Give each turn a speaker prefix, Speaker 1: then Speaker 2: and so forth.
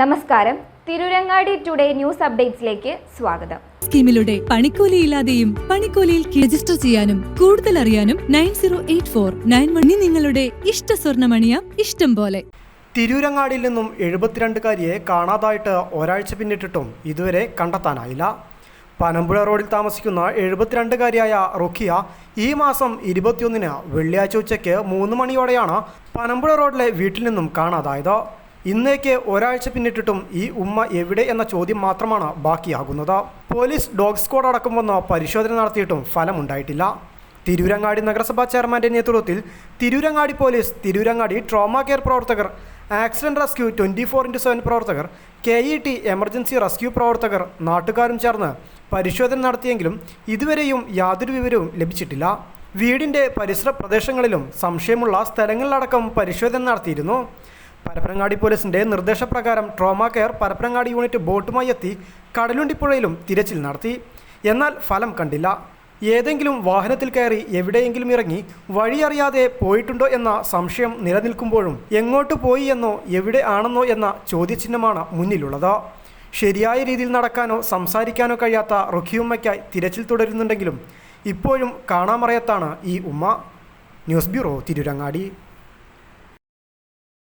Speaker 1: നമസ്കാരം. Tirurangadi today news അപ്ഡേറ്റ്സിലേക്ക് സ്വാഗതം.
Speaker 2: സ്കീമിലൂടെ പണിക്കൂലിയില്ലാതെയും പണിക്കൂലിയിൽ രജിസ്റ്റർ ചെയ്യാനും കൂടുതൽ അറിയാനും nine zero eight four nine one നിങ്ങളുടെ ഇഷ്ട സ്വർണമണിയ ഇഷ്ടം പോലെ.
Speaker 3: തിരൂരങ്ങാടിയിൽ നിന്നും എഴുപത്തിരണ്ടുകാരിയെ കാണാതായിട്ട് ഒരാഴ്ച പിന്നിട്ടിട്ടും ഇതുവരെ കണ്ടെത്താനായില്ല. പനമ്പുഴ റോഡിൽ താമസിക്കുന്ന എഴുപത്തിരണ്ടുകാരിയായ റുഖിയ ഈ മാസം ഇരുപത്തിയൊന്നിന് വെള്ളിയാഴ്ച ഉച്ചയ്ക്ക് മൂന്ന് മണിയോടെയാണ് പനമ്പുഴ റോഡിലെ വീട്ടിൽ നിന്നും കാണാതായത്. ഇന്നേക്ക് ഒരാഴ്ച പിന്നിട്ടിട്ടും ഈ ഉമ്മ എവിടെ എന്ന ചോദ്യം മാത്രമാണ് ബാക്കിയാകുന്നത്. പോലീസ് ഡോഗ് സ്ക്വാഡ് അടക്കം വന്ന് പരിശോധന നടത്തിയിട്ടും ഫലമുണ്ടായിട്ടില്ല. തിരൂരങ്ങാടി നഗരസഭാ ചെയർമാന്റെ നേതൃത്വത്തിൽ Tirurangadi police Tirurangadi trauma care പ്രവർത്തകർ accident rescue twenty four into seven പ്രവർത്തകർ K E T emergency rescue പ്രവർത്തകർ നാട്ടുകാരും ചേർന്ന് പരിശോധന നടത്തിയെങ്കിലും ഇതുവരെയും യാതൊരു വിവരവും ലഭിച്ചിട്ടില്ല. വീടിന്റെ പരിസര പ്രദേശങ്ങളിലും സംശയമുള്ള സ്ഥലങ്ങളിലടക്കം പരിശോധന നടത്തിയിരുന്നു. പരപ്പനങ്ങാടി പോലീസിന്റെ നിർദ്ദേശപ്രകാരം ട്രോമ കെയർ പരപ്പനങ്ങാടി യൂണിറ്റ് ബോട്ടുമായി എത്തി കടലുണ്ടിപ്പുഴയിലും തിരച്ചിൽ നടത്തി. എന്നാൽ ഫലം കണ്ടില്ല. ഏതെങ്കിലും വാഹനത്തിൽ കയറി എവിടെയെങ്കിലും ഇറങ്ങി വഴിയറിയാതെ പോയിട്ടുണ്ടോ എന്ന സംശയം നിലനിൽക്കുമ്പോഴും എങ്ങോട്ട് പോയി എന്നോ എവിടെ ആണെന്നോ എന്ന ചോദ്യചിഹ്നമാണ് മുന്നിലുള്ളത്. ശരിയായ രീതിയിൽ നടക്കാനോ സംസാരിക്കാനോ കഴിയാത്ത റുഖിയുമ്മയ്ക്കായി തിരച്ചിൽ തുടരുന്നുണ്ടെങ്കിലും ഇപ്പോഴും കാണാമറയത്താണ് ഈ ഉമ്മ. News bureau Tirurangadi.